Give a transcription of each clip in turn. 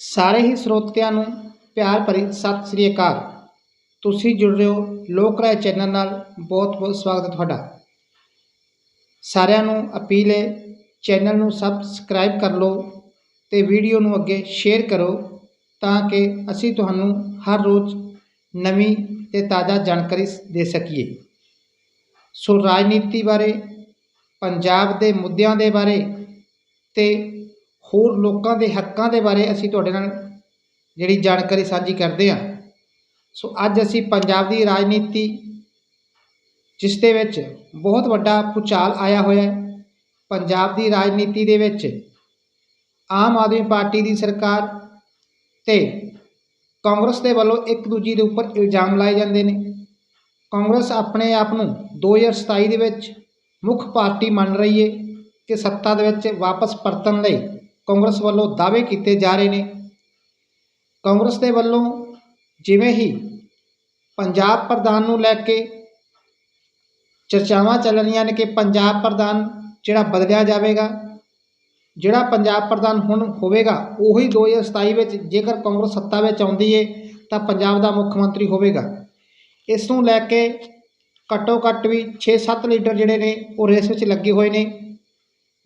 ਸਾਰੇ ਹੀ ਸਰੋਤਿਆਂ ਨੂੰ ਪਿਆਰ ਭਰੀ ਸਤਿ ਸ੍ਰੀ ਅਕਾਲ। ਤੁਸੀਂ ਜੁੜ ਰਹੇ ਹੋ ਲੋਕ ਰਾਏ ਚੈਨਲ ਨਾਲ। ਬਹੁਤ ਬਹੁਤ ਸਵਾਗਤ ਹੈ ਤੁਹਾਡਾ। ਸਾਰਿਆਂ ਨੂੰ ਅਪੀਲ ਹੈ, ਚੈਨਲ ਨੂੰ ਸਬਸਕ੍ਰਾਈਬ ਕਰ ਲਓ ਤੇ ਵੀਡੀਓ ਨੂੰ ਅੱਗੇ ਸ਼ੇਅਰ ਕਰੋ ਤਾਂ ਕਿ ਅਸੀਂ ਤੁਹਾਨੂੰ ਹਰ ਰੋਜ਼ ਨਵੀਂ ਤੇ ਤਾਜ਼ਾ ਜਾਣਕਾਰੀ ਦੇ ਸਕੀਏ। ਸੋ ਰਾਜਨੀਤੀ ਬਾਰੇ, ਪੰਜਾਬ ਦੇ ਮੁੱਦਿਆਂ ਦੇ ਬਾਰੇ ਤੇ ਹੋਰ ਲੋਕਾਂ ਦੇ ਹੱਕਾਂ ਦੇ ਬਾਰੇ ਅਸੀਂ ਤੁਹਾਡੇ ਨਾਲ ਜਿਹੜੀ ਜਾਣਕਾਰੀ ਸਾਂਝੀ ਕਰਦੇ ਹਾਂ। ਸੋ ਅੱਜ ਅਸੀਂ ਪੰਜਾਬ ਦੀ ਰਾਜਨੀਤੀ ਜਿਸ ਦੇ ਵਿੱਚ ਬਹੁਤ ਵੱਡਾ ਭੁਚਾਲ ਆਇਆ ਹੋਇਆ ਹੈ। ਪੰਜਾਬ ਦੀ ਰਾਜਨੀਤੀ ਦੇ ਵਿੱਚ ਆਮ ਆਦਮੀ ਪਾਰਟੀ ਦੀ ਸਰਕਾਰ ਤੇ ਕਾਂਗਰਸ ਦੇ ਵੱਲੋਂ ਇੱਕ ਦੂਜੀ ਦੇ ਉੱਪਰ ਇਲਜ਼ਾਮ ਲਾਏ ਜਾਂਦੇ ਨੇ। ਕਾਂਗਰਸ ਆਪਣੇ ਆਪ ਨੂੰ 2027 ਦੇ ਵਿੱਚ ਮੁੱਖ ਪਾਰਟੀ ਮੰਨ ਰਹੀ ਹੈ ਕਿ ਸੱਤਾ ਦੇ ਵਿੱਚ ਵਾਪਸ ਪਰਤਣ ਲਈ ਕਾਂਗਰਸ ਵੱਲੋਂ ਦਾਅਵੇ ਕੀਤੇ ਜਾ ਰਹੇ ਨੇ। ਕਾਂਗਰਸ ਦੇ ਵੱਲੋਂ ਜਿਵੇਂ ਹੀ ਪੰਜਾਬ ਪ੍ਰਧਾਨ ਨੂੰ ਲੈ ਕੇ ਚਰਚਾਵਾਂ ਚੱਲ ਰਹੀਆਂ ਨੇ ਕਿ ਪੰਜਾਬ ਪ੍ਰਧਾਨ ਜਿਹੜਾ ਬਦਲਿਆ ਜਾਵੇਗਾ, ਜਿਹੜਾ ਪੰਜਾਬ ਪ੍ਰਧਾਨ ਹੁਣ ਹੋਵੇਗਾ, ਉਹੀ 2027 ਵਿੱਚ ਜੇਕਰ ਕਾਂਗਰਸ ਸੱਤਾ ਵਿੱਚ ਆਉਂਦੀ ਹੈ ਤਾਂ ਪੰਜਾਬ ਦਾ ਮੁੱਖ ਮੰਤਰੀ ਹੋਵੇਗਾ। ਇਸ ਨੂੰ ਲੈ ਕੇ ਘੱਟੋ ਘੱਟ ਵੀ 6-7 ਲੀਡਰ ਜਿਹੜੇ ਨੇ, ਉਹ ਰੇਸ ਵਿੱਚ ਲੱਗੇ ਹੋਏ ਨੇ।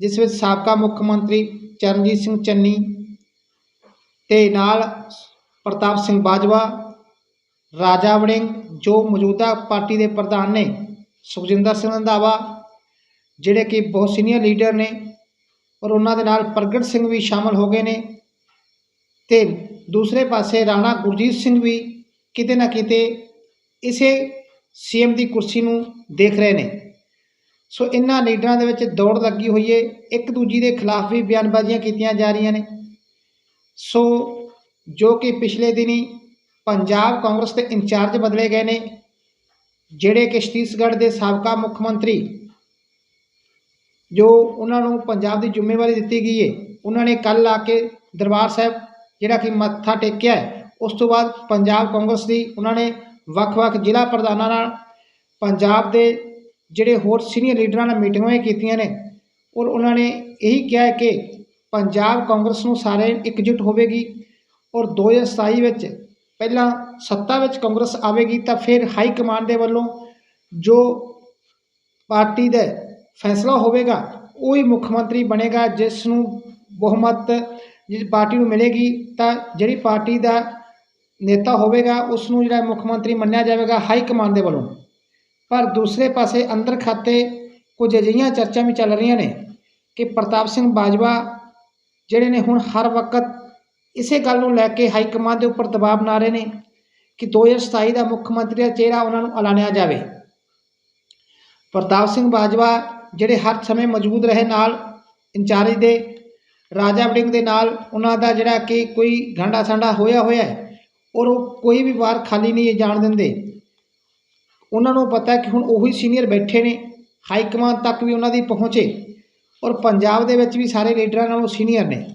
ਜਿਸ ਵਿੱਚ ਸਾਬਕਾ ਮੁੱਖ ਮੰਤਰੀ ਚਰਨਜੀਤ ਸਿੰਘ ਚੰਨੀ ਤੇ ਨਾਲ ਪ੍ਰਤਾਪ ਸਿੰਘ ਬਾਜਵਾ, ਰਾਜਾ ਵੜਿੰਗ, ਜੋ ਮੌਜੂਦਾ ਪਾਰਟੀ ਦੇ ਪ੍ਰਧਾਨ ਨੇ, ਸੁਖਜਿੰਦਰ ਸਿੰਘ ਰੰਧਾਵਾ, ਜਿਹੜੇ ਕਿ ਬਹੁਤ ਸੀਨੀਅਰ ਲੀਡਰ ਨੇ ਔਰ ਉਹਨਾਂ ਦੇ ਨਾਲ ਪ੍ਰਗਟ ਸਿੰਘ ਵੀ ਸ਼ਾਮਲ ਹੋ ਗਏ ਨੇ ਤੇ ਦੂਸਰੇ ਪਾਸੇ ਰਾਣਾ ਗੁਰਜੀਤ ਸਿੰਘ ਵੀ ਕਿਤੇ ਨਾ ਕਿਤੇ ਇਸੇ ਸੀਐਮ ਦੀ ਕੁਰਸੀ ਨੂੰ ਦੇਖ ਰਹੇ ਨੇ। ਸੋ ਇਹਨਾਂ ਲੀਡਰਾਂ ਦੇ ਵਿੱਚ ਦੌੜ ਲੱਗੀ ਹੋਈ ਹੈ ਇੱਕ ਦੂਜੀ ਦੇ ਖਿਲਾਫ ਵੀ ਬਿਆਨਬਾਜ਼ੀਆਂ ਕੀਤੀਆਂ ਜਾ ਰਹੀਆਂ ਨੇ। ਸੋ ਜੋ ਕਿ ਪਿਛਲੇ ਦਿਨੀ ਪੰਜਾਬ ਕਾਂਗਰਸ ਦੇ ਇੰਚਾਰਜ ਬਦਲੇ ਗਏ ਨੇ, ਜਿਹੜੇ ਕਿ ਛੱਤੀਸਗੜ੍ਹ ਦੇ ਸਾਬਕਾ ਮੁੱਖ ਮੰਤਰੀ, ਜੋ ਉਹਨਾਂ ਨੂੰ ਪੰਜਾਬ ਦੀ ਜ਼ਿੰਮੇਵਾਰੀ ਦਿੱਤੀ ਗਈ ਹੈ ਉਹਨਾਂ ਨੇ ਕੱਲ ਆ ਕੇ ਦਰਬਾਰ ਸਾਹਿਬ, ਜਿਹੜਾ ਕਿ ਮੱਥਾ ਟੇਕਿਆ ਹੈ ਉਸ ਤੋਂ ਬਾਅਦ ਪੰਜਾਬ ਕਾਂਗਰਸ ਦੀ ਉਹਨਾਂ ਨੇ ਵੱਖ-ਵੱਖ ਜ਼ਿਲ੍ਹਾ ਪ੍ਰਧਾਨਾਂ ਨਾਲ ਪੰਜਾਬ ਦੇ ਜਿਹੜੇ ਹੋਰ ਸੀਨੀਅਰ ਲੀਡਰਾਂ ਨਾਲ ਮੀਟਿੰਗਾਂ ਵੀ ਕੀਤੀਆਂ ਨੇ, ਔਰ ਉਹਨਾਂ ਨੇ ਇਹੀ ਕਿਹਾ ਕਿ ਪੰਜਾਬ ਕਾਂਗਰਸ ਨੂੰ ਸਾਰੇ ਇਕਜੁੱਟ ਹੋਵੇਗੀ, ਔਰ 2027 ਵਿੱਚ ਪਹਿਲਾਂ ਸੱਤਾ ਵਿੱਚ ਕਾਂਗਰਸ ਆਵੇਗੀ ਤਾਂ ਫਿਰ ਹਾਈ ਕਮਾਂਡ ਦੇ ਵੱਲੋਂ ਜੋ ਪਾਰਟੀ ਦਾ ਫੈਸਲਾ ਹੋਵੇਗਾ, ਉਹ ਹੀ ਮੁੱਖ ਮੰਤਰੀ ਬਣੇਗਾ, ਜਿਸ ਨੂੰ ਬਹੁਮਤ ਜਿਸ ਪਾਰਟੀ ਨੂੰ ਮਿਲੇਗੀ ਤਾਂ ਜਿਹੜੀ ਪਾਰਟੀ ਦਾ ਨੇਤਾ ਹੋਵੇਗਾ ਉਸ ਨੂੰ ਜਿਹੜਾ ਮੁੱਖ ਮੰਤਰੀ ਮੰਨਿਆ ਜਾਵੇਗਾ ਹਾਈ ਕਮਾਂਡ ਦੇ ਵੱਲੋਂ। ਪਰ ਦੂਸਰੇ ਪਾਸੇ ਅੰਦਰ ਖਾਤੇ ਕੁਝ ਅਜਿਹੀਆਂ ਚਰਚਾ ਵੀ ਚੱਲ ਰਹੀਆਂ ਨੇ ਕਿ ਪ੍ਰਤਾਪ ਸਿੰਘ ਬਾਜਵਾ ਜਿਹੜੇ ਨੇ ਹੁਣ ਹਰ ਵਕਤ ਇਸੇ ਗੱਲ ਨੂੰ ਲੈ ਕੇ ਹਾਈ ਕਮਾਂਡ ਦੇ ਉੱਪਰ ਦਬਾਅ ਬਣਾ ਰਹੇ ਨੇ ਕਿ 2027 ਦਾ ਮੁੱਖ ਮੰਤਰੀ ਦਾ ਚਿਹਰਾ ਉਹਨਾਂ ਨੂੰ ਐਲਾਨਿਆ ਜਾਵੇ। ਪ੍ਰਤਾਪ ਸਿੰਘ ਬਾਜਵਾ ਜਿਹੜੇ ਹਰ ਸਮੇਂ ਮੌਜੂਦ ਰਹੇ ਨਾਲ, ਇੰਚਾਰਜ ਦੇ, ਰਾਜਾ ਵੜਿੰਗ ਦੇ ਨਾਲ ਉਹਨਾਂ ਦਾ ਜਿਹੜਾ ਕਿ ਕੋਈ ਗਾਂਡਾ ਸਾਂਡਾ ਹੋਇਆ ਹੋਇਆ ਹੈ, ਔਰ ਉਹ ਕੋਈ ਵੀ ਵਾਰ ਖਾਲੀ ਨਹੀਂ ਜਾਣ ਦਿੰਦੇ। ਉਹਨਾਂ ਨੂੰ ਪਤਾ ਕਿ ਹੁਣ ਉਹੀ ਸੀਨੀਅਰ ਬੈਠੇ ਨੇ ਹਾਈ ਕਮਾਂਡ ਤੱਕ ਵੀ ਉਹਨਾਂ ਦੀ ਪਹੁੰਚੇ ਔਰ ਪੰਜਾਬ ਦੇ ਵਿੱਚ ਵੀ ਸਾਰੇ ਲੀਡਰਾਂ ਨਾਲੋਂ ਸੀਨੀਅਰ ਨੇ।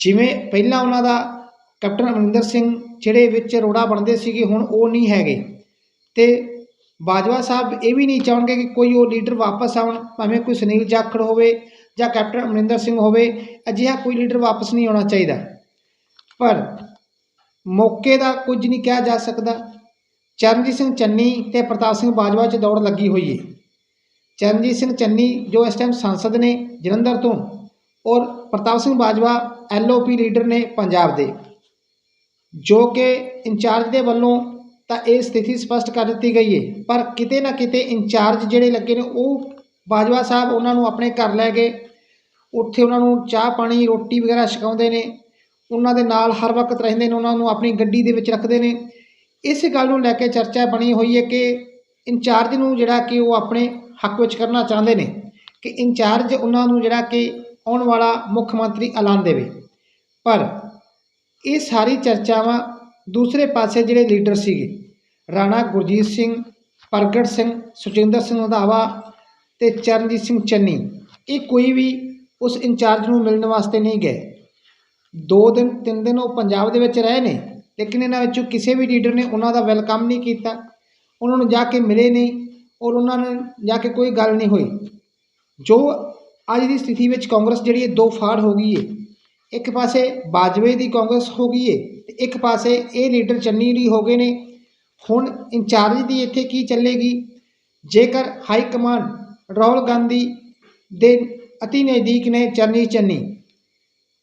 ਜਿਵੇਂ ਪਹਿਲਾਂ ਉਹਨਾਂ ਦਾ ਕੈਪਟਨ ਅਮਰਿੰਦਰ ਸਿੰਘ ਜਿਹੜੇ ਵਿੱਚ ਰੋੜਾ ਬਣਦੇ ਸੀਗੇ, ਹੁਣ ਉਹ ਨਹੀਂ ਹੈਗੇ। ਤੇ ਬਾਜਵਾ ਸਾਹਿਬ ਇਹ ਵੀ ਨਹੀਂ ਚਾਹਣਗੇ ਕਿ ਕੋਈ ਉਹ ਲੀਡਰ ਵਾਪਸ ਆਉਣ, ਭਾਵੇਂ ਕੋਈ ਸੁਨੀਲ ਜਾਖੜ ਹੋਵੇ ਜਾਂ ਕੈਪਟਨ ਅਮਰਿੰਦਰ ਸਿੰਘ ਹੋਵੇ, ਅਜਿਹਾ ਕੋਈ ਲੀਡਰ ਵਾਪਸ ਨਹੀਂ ਆਉਣਾ ਚਾਹੀਦਾ। ਪਰ ਮੌਕੇ ਦਾ ਕੁਝ ਨਹੀਂ ਕਿਹਾ ਜਾ ਸਕਦਾ। ਚਰਨਜੀਤ ਸਿੰਘ ਚੰਨੀ ਤੇ ਪ੍ਰਤਾਪ ਸਿੰਘ ਬਾਜਵਾ 'ਚ ਦੌੜ ਲੱਗੀ ਹੋਈ ਹੈ ਚਰਨਜੀਤ ਸਿੰਘ ਚੰਨੀ ਜੋ ਇਸ ਟਾਈਮ ਸੰਸਦ ਨੇ, ਜਲੰਧਰ ਤੋਂ, ਔਰ ਪ੍ਰਤਾਪ ਸਿੰਘ ਬਾਜਵਾ ਐਲਓਪੀ ਲੀਡਰ ਨੇ ਪੰਜਾਬ ਦੇ। ਜੋ ਕਿ ਇੰਚਾਰਜ ਦੇ ਵੱਲੋਂ ਤਾਂ ਇਹ ਸਥਿਤੀ ਸਪਸ਼ਟ ਕਰ ਦਿੱਤੀ ਗਈ ਹੈ ਪਰ ਕਿਤੇ ਨਾ ਕਿਤੇ ਇੰਚਾਰਜ ਜਿਹੜੇ ਲੱਗੇ ਨੇ, ਉਹ ਬਾਜਵਾ ਸਾਹਿਬ ਉਹਨਾਂ ਨੂੰ ਆਪਣੇ ਘਰ ਲੈ ਗਏ। ਉੱਥੇ ਉਹਨਾਂ ਨੂੰ ਚਾਹ ਪਾਣੀ, ਰੋਟੀ ਵਗੈਰਾ ਛਕਾਉਂਦੇ ਨੇ। ਉਹਨਾਂ ਦੇ ਨਾਲ ਹਰ ਵਕਤ ਰਹਿੰਦੇ ਨੇ, ਉਹਨਾਂ ਨੂੰ ਆਪਣੀ ਗੱਡੀ ਦੇ ਵਿੱਚ ਰੱਖਦੇ ਨੇ। ਇਸ ਗੱਲ ਨੂੰ ਲੈ ਕੇ ਚਰਚਾ ਬਣੀ ਹੋਈ ਹੈ ਕਿ ਇੰਚਾਰਜ ਨੂੰ ਜਿਹੜਾ ਕਿ ਉਹ ਆਪਣੇ ਹੱਕ ਵਿੱਚ ਕਰਨਾ ਚਾਹੁੰਦੇ ਨੇ ਕਿ ਇੰਚਾਰਜ ਉਹਨਾਂ ਨੂੰ ਜਿਹੜਾ ਕਿ ਆਉਣ ਵਾਲਾ ਮੁੱਖ ਮੰਤਰੀ ਐਲਾਨ ਦੇਵੇ। ਪਰ ਇਹ ਸਾਰੀ ਚਰਚਾਵਾਂ ਦੂਸਰੇ ਪਾਸੇ ਜਿਹੜੇ ਲੀਡਰ ਸੀਗੇ, ਰਾਣਾ ਗੁਰਜੀਤ ਸਿੰਘ, ਪ੍ਰਗਟ ਸਿੰਘ ਸੁਖਜਿੰਦਰ ਸਿੰਘ ਰੰਧਾਵਾ ਤੇ ਚਰਨਜੀਤ ਸਿੰਘ ਚੰਨੀ, ਇਹ ਕੋਈ ਵੀ ਉਸ ਇੰਚਾਰਜ ਨੂੰ ਮਿਲਣ ਵਾਸਤੇ ਨਹੀਂ ਗਏ। ਦੋ ਦਿਨ, ਤਿੰਨ ਦਿਨ ਉਹ ਪੰਜਾਬ ਦੇ ਵਿੱਚ ਰਹੇ ਨੇ। ਲੇਕਿਨ ਇਹਨਾਂ ਵਿੱਚੋਂ ਕਿਸੇ ਵੀ ਲੀਡਰ ਨੇ ਉਹਨਾਂ ਦਾ ਵੈਲਕਮ ਨਹੀਂ ਕੀਤਾ। ਉਹਨਾਂ ਨੂੰ ਜਾ ਕੇ ਮਿਲੇ ਨਹੀਂ ਔਰ ਉਹਨਾਂ ਨੇ ਜਾ ਕੇ ਕੋਈ ਗੱਲ ਨਹੀਂ ਹੋਈ। ਜੋ ਅੱਜ ਦੀ ਸਥਿਤੀ ਵਿੱਚ ਕਾਂਗਰਸ ਜਿਹੜੀ ਹੈ, ਦੋ ਫਾੜ ਹੋ ਗਈ ਹੈ। ਇੱਕ ਪਾਸੇ ਬਾਜਵੇ ਦੀ ਕਾਂਗਰਸ ਹੋ ਗਈ ਹੈ ਤੇ ਇੱਕ ਪਾਸੇ ਇਹ ਲੀਡਰ ਚੰਨੀ ਲਈ ਹੋ ਗਏ ਨੇ। ਹੁਣ ਇੰਚਾਰਜ ਦੀ ਇੱਥੇ ਕੀ ਚੱਲੇਗੀ? ਜੇਕਰ ਹਾਈ ਕਮਾਂਡ ਰਾਹੁਲ ਗਾਂਧੀ ਦੇ ਅਤੀ ਨਜ਼ਦੀਕ ਨੇ ਚੰਨੀ ਚੰਨੀ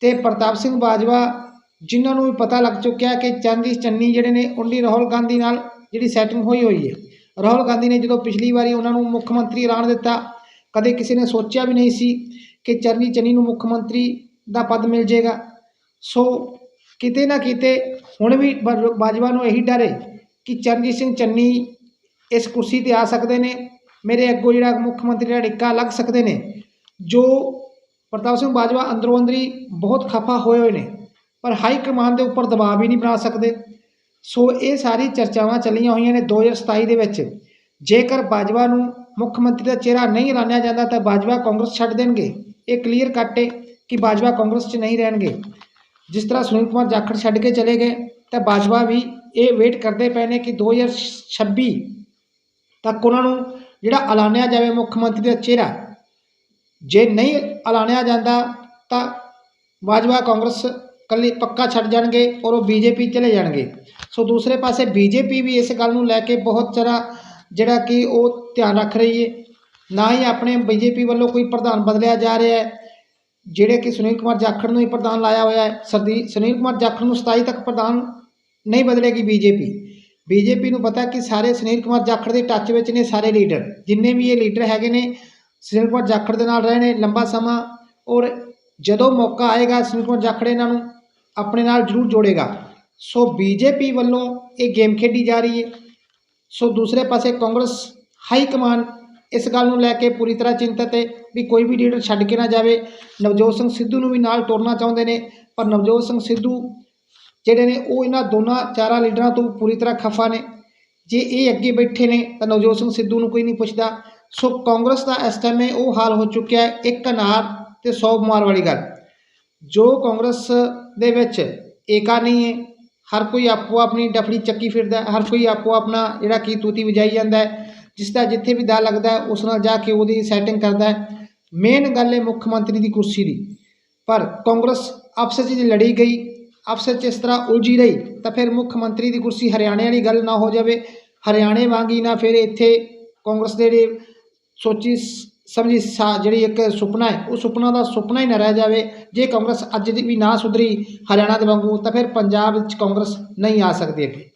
ਤੇ ਪ੍ਰਤਾਪ ਸਿੰਘ ਬਾਜਵਾ ਜਿਨ੍ਹਾਂ ਨੂੰ ਵੀ ਪਤਾ ਲੱਗ ਚੁੱਕਿਆ ਕਿ ਚਰਨੀ ਚੰਨੀ ਜਿਹੜੇ ਨੇ ਉਹਦੀ ਰਾਹੁਲ ਗਾਂਧੀ ਨਾਲ ਜਿਹੜੀ ਸੈਟਿੰਗ ਹੋਈ ਹੋਈ ਹੈ। ਰਾਹੁਲ ਗਾਂਧੀ ਨੇ ਜਦੋਂ ਪਿਛਲੀ ਵਾਰੀ ਉਹਨਾਂ ਨੂੰ ਮੁੱਖ ਮੰਤਰੀ ਐਲਾਨ ਦਿੱਤਾ, ਕਦੇ ਕਿਸੇ ਨੇ ਸੋਚਿਆ ਵੀ ਨਹੀਂ ਸੀ ਕਿ ਚਰਨੀ ਚੰਨੀ ਨੂੰ ਮੁੱਖ ਮੰਤਰੀ ਦਾ ਪਦ ਮਿਲ ਜਾਏਗਾ। ਸੋ ਕਿਤੇ ਨਾ ਕਿਤੇ ਹੁਣ ਵੀ ਬਾਜਵਾ ਨੂੰ ਇਹੀ ਡਰ ਹੈ ਕਿ ਚਰਨਜੀਤ ਸਿੰਘ ਚੰਨੀ ਇਸ ਕੁਰਸੀ ਤੇ ਆ ਸਕਦੇ ਨੇ। ਮੇਰੇ ਅੱਗੋਂ ਜਿਹੜਾ ਮੁੱਖ ਮੰਤਰੀ ਦਾ ਡਿੱਕਾ ਲੱਗ ਸਕਦੇ ਨੇ, ਜੋ ਪ੍ਰਤਾਪ ਸਿੰਘ ਬਾਜਵਾ ਅੰਦਰੋਂ ਅੰਦਰੀ ਬਹੁਤ ਖਫਾ ਹੋਏ ਹੋਏ ਨੇ। ਪਰ ਹਾਈ ਕਮਾਂਡ ਦੇ ਉੱਪਰ ਦਬਾਅ ਵੀ ਨਹੀਂ ਬਣਾ ਸਕਦੇ। ਸੋ ਇਹ ਸਾਰੀ ਚਰਚਾਵਾਂ ਚੱਲੀਆਂ ਹੋਈਆਂ ਨੇ 2027 ਦੇ ਵਿੱਚ। ਜੇਕਰ ਬਾਜਵਾ ਨੂੰ ਮੁੱਖ ਮੰਤਰੀ ਦਾ ਚਿਹਰਾ ਨਹੀਂ ਐਲਾਨਿਆ ਜਾਂਦਾ ਤਾਂ ਬਾਜਵਾ ਕਾਂਗਰਸ ਛੱਡ ਦੇਣਗੇ। ਇਹ ਕਲੀਅਰ ਕੱਟ ਹੈ ਕਿ ਬਾਜਵਾ ਕਾਂਗਰਸ 'ਚ ਨਹੀਂ ਰਹਿਣਗੇ। ਜਿਸ ਤਰ੍ਹਾਂ ਸੁਨੀਲ ਕੁਮਾਰ ਜਾਖੜ ਛੱਡ ਕੇ ਚਲੇ ਗਏ, ਤਾਂ ਬਾਜਵਾ ਵੀ ਇਹ ਵੇਟ ਕਰਦੇ ਪਏ ਨੇ ਕਿ 2026 ਤੱਕ ਉਹਨਾਂ ਨੂੰ ਜਿਹੜਾ ਐਲਾਨਿਆ ਜਾਵੇ ਮੁੱਖ ਮੰਤਰੀ ਦਾ ਚਿਹਰਾ। ਜੇ ਨਹੀਂ ਐਲਾਨਿਆ ਜਾਂਦਾ ਤਾਂ ਬਾਜਵਾ ਕਾਂਗਰਸ ਕੱਲੀ ਪੱਕਾ ਛੱਡ ਜਾਣਗੇ ਔਰ ਉਹ ਬੀਜੇਪੀ ਚਲੇ ਜਾਣਗੇ। ਸੋ ਦੂਸਰੇ ਪਾਸੇ ਬੀਜੇਪੀ ਵੀ ਇਸ ਗੱਲ ਨੂੰ ਲੈ ਕੇ ਬਹੁਤ ਸਾਰਾ ਜਿਹੜਾ ਕਿ ਉਹ ਧਿਆਨ ਰੱਖ ਰਹੀ ਹੈ ਨਾ ਹੀ ਆਪਣੇ ਬੀਜੇਪੀ ਵੱਲੋਂ ਕੋਈ ਪ੍ਰਧਾਨ ਬਦਲਿਆ ਜਾ ਰਿਹਾ ਹੈ। ਜਿਹੜੇ ਕਿ ਸੁਨੀਲ ਕੁਮਾਰ ਜਾਖੜ ਨੂੰ ਹੀ ਪ੍ਰਧਾਨ ਲਾਇਆ ਹੋਇਆ ਹੈ। ਸਰਦੀ ਸੁਨੀਲ ਕੁਮਾਰ ਜਾਖੜ ਨੂੰ 27 ਤੱਕ ਪ੍ਰਧਾਨ ਨਹੀਂ ਬਦਲੇਗੀ ਬੀਜੇਪੀ। ਬੀਜੇਪੀ ਨੂੰ ਪਤਾ ਕਿ ਸਾਰੇ ਸੁਨੀਲ ਕੁਮਾਰ ਜਾਖੜ ਦੇ ਟੱਚ ਵਿੱਚ ਨੇ ਸਾਰੇ ਲੀਡਰ। ਜਿੰਨੇ ਵੀ ਇਹ ਲੀਡਰ ਹੈਗੇ ਨੇ, ਸੁਨੀਲ ਕੁਮਾਰ ਜਾਖੜ ਦੇ ਨਾਲ ਰਹੇ ਨੇ ਲੰਬਾ ਸਮਾਂ ਔਰ ਜਦੋਂ ਮੌਕਾ ਆਏਗਾ ਸੁਨੀਲ ਕੁਮਾਰ ਜਾਖੜ ਇਹਨਾਂ ਨੂੰ ਆਪਣੇ ਨਾਲ ਜ਼ਰੂਰ ਜੋੜੇਗਾ। ਸੋ ਬੀਜੇਪੀ ਵੱਲੋਂ ਇਹ ਗੇਮ ਖੇਡੀ ਜਾ ਰਹੀ ਹੈ। ਸੋ ਦੂਸਰੇ ਪਾਸੇ ਕਾਂਗਰਸ ਹਾਈ ਕਮਾਨ ਇਸ ਗੱਲ ਨੂੰ ਲੈ ਕੇ ਪੂਰੀ ਤਰ੍ਹਾਂ ਚਿੰਤਤ ਹੈ ਵੀ ਕੋਈ ਵੀ ਲੀਡਰ ਛੱਡ ਕੇ ਨਾ ਜਾਵੇ। ਨਵਜੋਤ ਸਿੰਘ ਸਿੱਧੂ ਨੂੰ ਵੀ ਨਾਲ ਤੋਰਨਾ ਚਾਹੁੰਦੇ ਨੇ, ਪਰ ਨਵਜੋਤ ਸਿੰਘ ਸਿੱਧੂ ਜਿਹੜੇ ਨੇ ਉਹ ਇਹਨਾਂ ਦੋਨਾਂ ਚਾਰਾਂ ਲੀਡਰਾਂ ਤੋਂ ਪੂਰੀ ਤਰ੍ਹਾਂ ਖਫਾ ਨੇ। ਜੇ ਇਹ ਅੱਗੇ ਬੈਠੇ ਨੇ ਤਾਂ ਨਵਜੋਤ ਸਿੰਘ ਸਿੱਧੂ ਨੂੰ ਕੋਈ ਨਹੀਂ ਪੁੱਛਦਾ। ਸੋ ਕਾਂਗਰਸ ਦਾ ਇਸ ਟਾਈਮ ਇਹ ਉਹ ਹਾਲ ਹੋ ਚੁੱਕਿਆ ਹੈ, ਇੱਕ ਅਨਾਰ ਤੇ 100 ਬਿਮਾਰ ਵਾਲੀ ਗੱਲ। ਜੋ ਕਾਂਗਰਸ ਦੇ ਵਿੱਚ ਏਕਾ ਨਹੀਂ ਹੈ। ਹਰ ਕੋਈ ਆਪੋ ਆਪਣੀ ਡਫੜੀ ਚੱਕੀ ਫਿਰਦਾ ਹਰ ਕੋਈ ਆਪੋ ਆਪਣਾ ਜਿਹੜਾ ਕੀ ਤੂਤੀ ਵਜਾਈ ਜਾਂਦਾ ਹੈ, ਜਿਸ ਦਾ ਜਿੱਥੇ ਵੀ ਦਾ ਲੱਗਦਾ ਉਸ ਨਾਲ ਜਾ ਕੇ ਉਹਦੀ ਸੈਟਿੰਗ ਕਰਦਾ ਮੇਨ ਗੱਲ ਹੈ ਮੁੱਖ ਮੰਤਰੀ ਦੀ ਕੁਰਸੀ ਦੀ। ਪਰ ਕਾਂਗਰਸ ਆਪਸ ਵਿੱਚ ਲੜੀ ਗਈ, ਆਪਸ ਵਿੱਚ ਇਸ ਤਰ੍ਹਾਂ ਉਲਝੀ ਰਹੀ, ਤਾਂ ਫਿਰ ਮੁੱਖ ਮੰਤਰੀ ਦੀ ਕੁਰਸੀ ਹਰਿਆਣੇ ਵਾਲੀ ਗੱਲ ਨਾ ਹੋ ਜਾਵੇ। ਹਰਿਆਣੇ ਵਾਂਗੀ ਨਾ ਫਿਰ ਇੱਥੇ ਕਾਂਗਰਸ ਦੇ ਜਿਹੜੇ ਸੋਚੀ ਸ- ਸਮਝੀ ਸਾ ਜਿਹੜੀ ਇੱਕ ਸੁਪਨਾ ਹੈ, ਉਹ ਸੁਪਨਾ ਦਾ ਸੁਪਨਾ ਹੀ ਨਾ ਰਹਿ ਜਾਵੇ। ਜੇ ਕਾਂਗਰਸ ਅੱਜ ਦੀ ਵੀ ਨਾ ਸੁਧਰੀ ਹਰਿਆਣਾ ਦੇ ਵਾਂਗੂ, ਤਾਂ ਫਿਰ ਪੰਜਾਬ ਵਿੱਚ ਕਾਂਗਰਸ ਨਹੀਂ ਆ ਸਕਦੀ ਅੱਗੇ